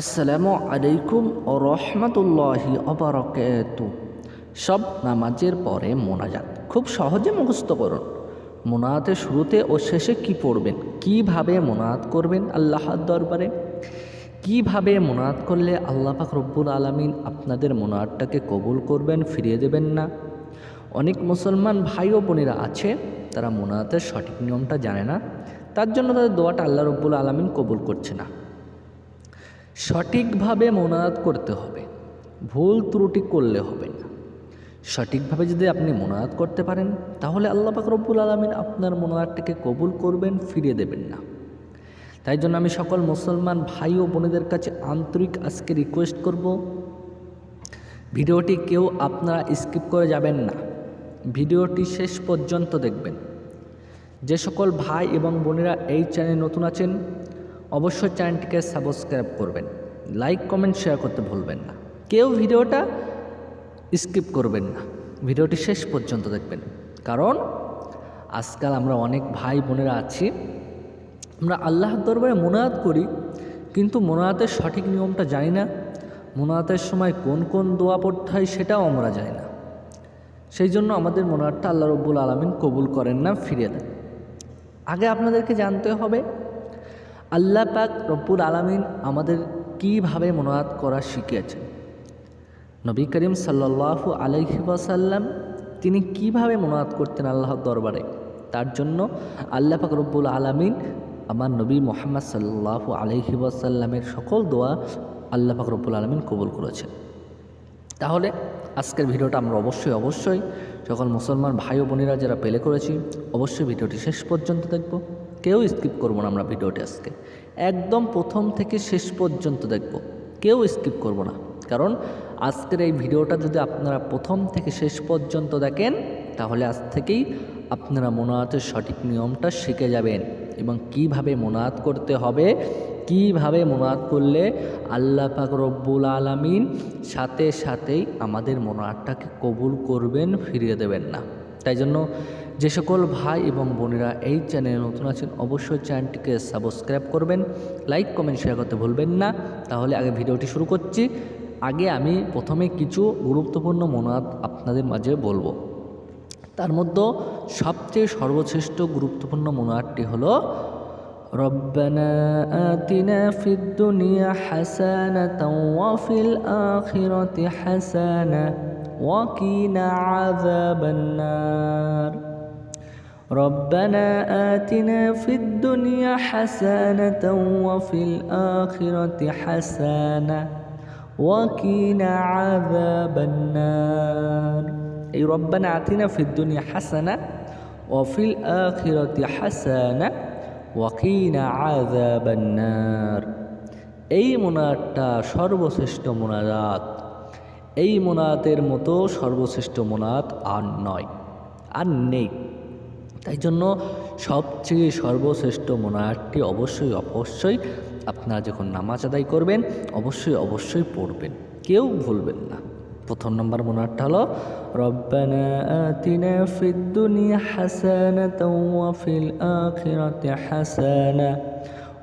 আসসালামু আলাইকুম ও রহমতুল্লাহি অবরকাত সব নামাজের পরে মোনাজাত। খুব সহজে মুখস্থ করুন। মোনাজাতের শুরুতে ও শেষে কি পড়বেন? কীভাবে মোনাজাত করবেন আল্লাহর দরবারে? কীভাবে মোনাজাত করলে আল্লাহ পাক রব্বুল আলমিন আপনাদের মোনাজাতটাকে কবুল করবেন, ফিরিয়ে দেবেন না? অনেক মুসলমান ভাই ও বোনেরা আছে, তারা মোনাজাতের সঠিক নিয়মটা জানে না। তার জন্য তাদের দোয়াটা আল্লাহ রব্বুল আলমিন কবুল করছে না। সঠিকভাবে মোনাজাত করতে হবে। ভুল ত্রুটি করলে হবে না। সঠিকভাবে যদি আপনি মোনাজাত করতে পারেন, তাহলে আল্লাহ রব্বুল আলমিন আপনার মোনাজাতটাকে কবুল করবেন, ফিরিয়ে দেবেন না। তাই জন্য আমি সকল মুসলমান ভাই ও বোনেদের কাছে আন্তরিক আজকে রিকোয়েস্ট করব, ভিডিওটি কেউ আপনারা স্কিপ করে যাবেন না। ভিডিওটি শেষ পর্যন্ত দেখবেন। যে সকল ভাই এবং বোনেরা এই চ্যানেলে নতুন আছেন অবশ্যই চ্যানেলটিকে সাবস্ক্রাইব করবেন। লাইক কমেন্ট শেয়ার করতে ভুলবেন না। কেউ ভিডিওটা স্কিপ করবেন না। ভিডিওটি শেষ পর্যন্ত দেখবেন। কারণ আজকাল আমরা অনেক ভাই বোনেরা আছি। আমরা আল্লাহর দরবারে মোনায়াত করি, কিন্তু মোনায়াতের সঠিক নিয়মটা জানি না। মোনায়াতের সময় কোন কোন দোয়া পড়তে হয় সেটাও আমরা জানি না। সেই জন্য আমাদের মোনায়াতটা আল্লাহ রব্বুল আলমিন কবুল করেন না, ফিরিয়ে দেন। আগে আপনাদেরকে জানতে হবে আল্লাহ পাক রব্বুল আলমিন আমাদের কীভাবে মোনায়াত করা শিখিয়েছেন? নবী করিম সাল্লাহু আলহি ওয়াসাল্লাম তিনি কীভাবে মোনায়াত করতেন আল্লাহর দরবারে? তার জন্য আল্লাহ পাক রব্বুল আলমিন আমার নবী মোহাম্মদ সাল্লাহু আলহি ওয়াসাল্লামের সকল দোয়া আল্লাহ পাক রব্বুল আলমিন কবুল করেছেন। তাহলে আজকের ভিডিওটা আমরা অবশ্যই অবশ্যই সকল মুসলমান ভাই ও বোনেরা যারা পেলে করেছি, অবশ্যই ভিডিওটি শেষ পর্যন্ত দেখব। কেউ স্কিপ করব না আমরা ভিডিওটি আজকে। একদম প্রথম থেকে শেষ পর্যন্ত দেখব। কেউ স্কিপ করব না। কারণ আজকের এই ভিডিওটা যদি আপনারা প্রথম থেকে শেষ পর্যন্ত দেখেন, তাহলে আজ থেকেই আপনারা মোনায়াতের সঠিক নিয়মটা শিখে যাবেন এবং কীভাবে মোনায়াত করতে হবে, কীভাবে মোনায়াত করলে আল্লাহ পাক রব্বুল আলমিন সাথে সাথেই আমাদের মোনায়াতটাকে কবুল করবেন, ফিরিয়ে দেবেন না। তাই জন্য যে সকল ভাই এবং বোনেরা এই চ্যানেলে নতুন আছেন অবশ্যই চ্যানেলটিকে সাবস্ক্রাইব করবেন লাইক কমেন্ট শেয়ার করতে ভুলবেন না তাহলে আগে ভিডিওটি শুরু করছি আগে আমি প্রথমে কিছু গুরুত্বপূর্ণ মোনাত আপনাদের মাঝে বলবো তার মধ্যে সবচেয়ে সর্বশ্রেষ্ঠ গুরুত্বপূর্ণ মোনাতটি হলো ربنا آتنا في الدنيا حسنة وفي الآخرة حسنة وقنا عذاب النار ربنا آتنا في الدنيا حسنة وفي الآخرة حسنة وقنا عذاب النار أي ربنا آتنا في الدنيا حسنة وفي الآخرة حسنة ওয়াকিনা আযাবান্নার এই মোনাতটা সর্বশ্রেষ্ঠ মোনাজাত এই মোনাতের মতো সর্বশ্রেষ্ঠ মোনাত আর নয় আর নেই তাই জন্য সবচেয়ে সর্বশ্রেষ্ঠ মোনাতটি অবশ্যই অবশ্যই আপনারা যখন নামাজ আদায় করবেন, অবশ্যই অবশ্যই পড়বেন। কেউ ভুলবেন না। প্রথম নম্বর মোনারটা হলো, রব্বানা আতিনা ফিদ দুনিয়া হাসানাতাও হাসানা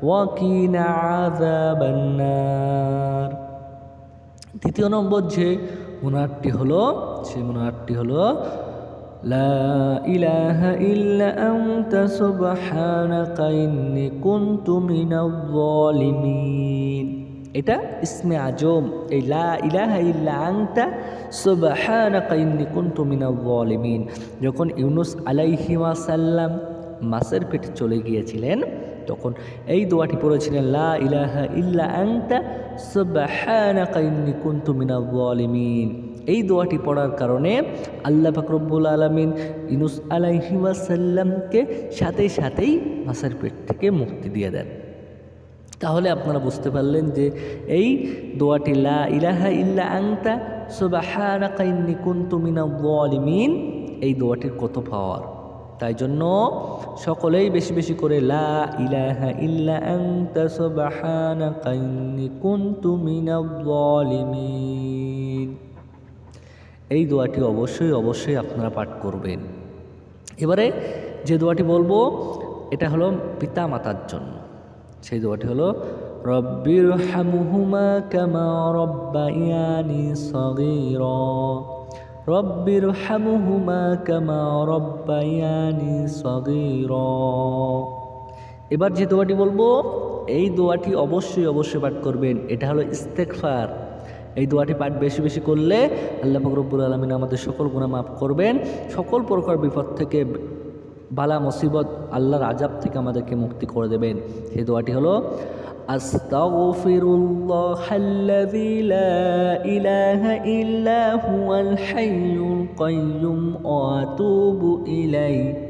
ওয়া কিনা আযাবান দ্বিতীয় নম্বর যে মোনারটি হলো সেই মোনারটি হলো লা ইলাহা ইল্লা আনতা সুবহানাকা ইন্নী কুনতু মিনাজ জালিমিন এটা ইসমে আজম, এই লা ইলাহা ইল্লা আংতা সুবহানাকা ইন্নী কুনতু যখন ইউনুস আলাইহি ওয়াসাল্লাম মাছের পেটে চলে গিয়েছিলেন, তখন এই দোয়াটি পড়েছিলেন, লা ইলাহা ইল্লা আংতা সুবহানাকা ইন্নী কুনতু এই দোয়াটি পড়ার কারণে আল্লাহ ফাকরবুল আলমিন ইনুস আলাইহি ওয়াসাল্লামকে সাথে সাথেই মাছের পেট থেকে মুক্তি দিয়ে দেন। তাহলে আপনারা বুঝতে পারলেন যে এই দোয়াটি লা ইলাহা ইল্লা আংতা সুবাহানাকা ইন্নী কুনতু মিনাল এই দোয়াটির কত পাওয়ার? তাই জন্য সকলেই বেশি বেশি করে লা ইলাহা ইল্লা আংতা সুবাহানাকা ইন্নী কুনতু মিনাল জালিমিন এই দোয়াটি অবশ্যই অবশ্যই আপনারা পাঠ করবেন। এবারে যে দোয়াটি বলব, এটা হলো পিতা মাতার জন্য। সেই দোয়াটি হলো রব্বির হামুহুমা কামা রব্বায়ানি সগীরা। রব্বির হামুহুমা কামা রব্বায়ানি সগীরা। এবার যে দোয়াটি বলব, এই দোয়াটি অবশ্যই অবশ্যই পাঠ করবেন। এটা হলো ইস্তেকফার এই দোয়াটি পাঠ বেশি বেশি করলে আল্লাহ ফকরবুল আলমিন আমাদের সকল গুণা মাফ করবেন সকল প্রকার বিপদ থেকে বালা মুসিবত আল্লাহর আজাব থেকে আমাদেরকে মুক্তি করে দেবেন সেই দোয়াটি হলো আস্তাগফিরুল্লাহ الذي لا إله إلا هو الحي القيوم وأتوب إليه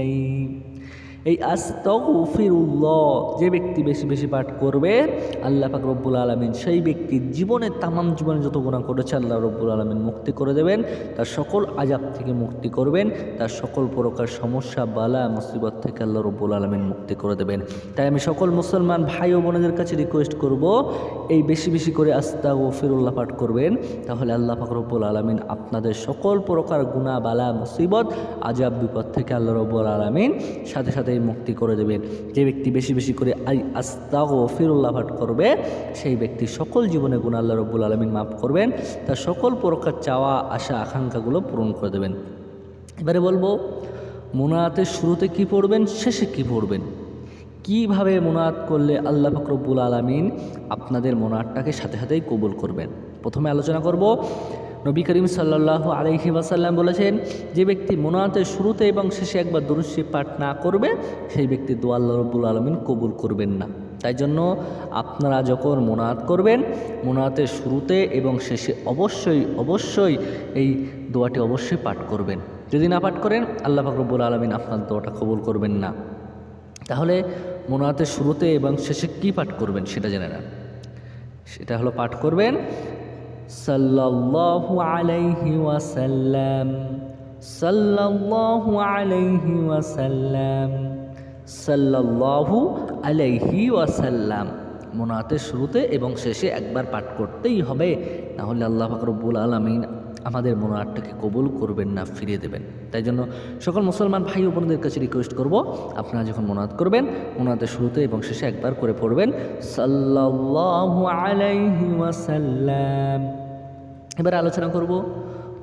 এই আস্তগফিরুল্লাহ, যে ব্যক্তি বেশি বেশি পাঠ করবে, আল্লাহ পাক রব্বুল আলমিন সেই ব্যক্তির জীবনে, তামাম জীবনে যত গুণা করেছে, আল্লাহ রব্বুল আলমিন মুক্তি করে দেবেন। তার সকল আজাব থেকে মুক্তি করবেন। তার সকল প্রকার সমস্যা, বালা, মুসিবত থেকে আল্লাহ রব্বুল আলমিন মুক্তি করে দেবেন। তাই আমি সকল মুসলমান ভাই ও বোনেদের কাছে রিকোয়েস্ট করব, এই বেশি বেশি করে আস্তা ও ফিরুল্লাহ পাঠ করবেন। তাহলে আল্লাহ পাক রব্বুল আলমিন আপনাদের সকল প্রকার গুণা বালা, মুসিবত আজাব বিপদ থেকে আল্লাহ রব্বুল আলমিন সাথে সাথে মুক্তি করে দেবেন যে ব্যক্তি বেশি বেশি করে আই আস্তা ও ফিরুল্লাহ পাঠ করবে, সেই ব্যক্তি সকল জীবনে গুণ আল্লাহ রব্বুল আলমিন মাফ করবেন, তার সকল প্রকার চাওয়া, আশা, আকাঙ্ক্ষাগুলো পূরণ করে দেবেন। এবারে বলব মোনায়াতের শুরুতে কি পড়বেন, শেষে কি পড়বেন? কীভাবে মোনায়াত করলে আল্লাহ ফকরব্বুল আলমিন আপনাদের মোনায়াতটাকে সাথে সাথেই কবুল করবেন? প্রথমে আলোচনা করব নবী করিম সাল্লাহ আলহি ওয়াসাল্লাম বলেছেন, যে ব্যক্তি মোনায়াতের শুরুতে এবং শেষে একবার দুরুশি পাঠ না করবে, সেই ব্যক্তি দোয়া আল্লাহ রব্বুল আলমিন কবুল করবেন না। তাই জন্য আপনারা যখন মোনায়াত করবেন মোনায়াতের শুরুতে এবং শেষে অবশ্যই অবশ্যই এই দোয়াটি অবশ্যই পাঠ করবেন। যদি না পাঠ করেন, আল্লাহ ফাকরবুল আলমিন আপনার দোয়াটা কবুল করবেন না। তাহলে মোনায়াতের শুরুতে এবং শেষে কি পাঠ করবেন সেটা জেনে নেন। সেটা হলো পাঠ করবেন সাল্লাল্লাহু আলাইহি ওয়াসাল্লাম, সাল্লাল্লাহু আলাইহি ওয়াসাল্লাম, সাল্লাল্লাহু আলাইহি ওয়াসাল্লাম। মোনাতের শুরুতে এবং শেষে একবার পাঠ করতেই হবে না হলে আল্লাহ ফাকরবুল আলমিন আমাদের মোনাতটাকে কবুল করবেন না, ফিরিয়ে দেবেন। তাই জন্য সকল মুসলমান ভাই বোনদের কাছে রিকোয়েস্ট করব, আপনারা যখন মোনাত করবেন মোনাতের শুরুতে এবং শেষে একবার করে পড়বেন, সাল্লাল্লাহু আলাইহি ওয়াসাল্লাম। এবার আলোচনা করব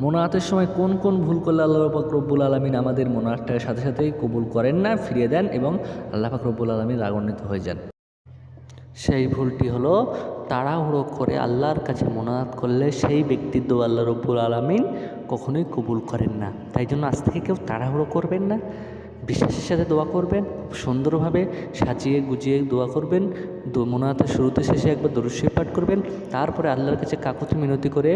মোনাতের সময় কোন কোন ভুল করলে আল্লাহ পাক রব্বুল আলমিন আমাদের মোনাতটাকে সাথে সাথেই কবুল করেন না, ফিরিয়ে দেন এবং আল্লাহ পাক রব্বুল আলমিন রাগান্বিত হয়ে যান। সেই ভুলটি হলো তাড়াহুড়ো করে আল্লাহর কাছে মোনাজাত করলে সেই ব্যক্তির দোয়া আল্লাহ রব্বুল আলমিন কখনোই কবুল করেন না। তাই জন্য আজ থেকে কেউ তাড়াহুড়ো করবেন না। বিশ্বাসের সাথে দোয়া করবেন, সুন্দরভাবে সাজিয়ে গুজিয়ে দোয়া করবেন মোনাজাতের শুরুতে শেষে একবার দরুশ্বই পাঠ করবেন, তারপরে আল্লাহর কাছে কাকুতি মিনতি করে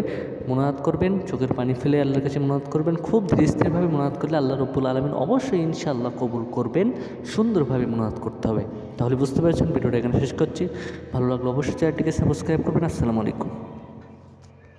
মোনাজাত করবেন, চোখের পানি ফেলে আল্লাহর কাছে মোনাজাত করবেন, খুব ধীরে স্থিরভাবে মোনাজাত করলে আল্লাহ রব্বুল আলমিন অবশ্যই ইনশাআল্লাহ কবুল করবেন, সুন্দরভাবে মোনাজাত করতে হবে। তাহলে বুঝতে পেরেছেন, ভিডিওটা এখানে শেষ করছি। ভালো লাগল অবশ্যই চ্যানেলটিকে সাবস্ক্রাইব করবেন। আসসালামু আলাইকুম।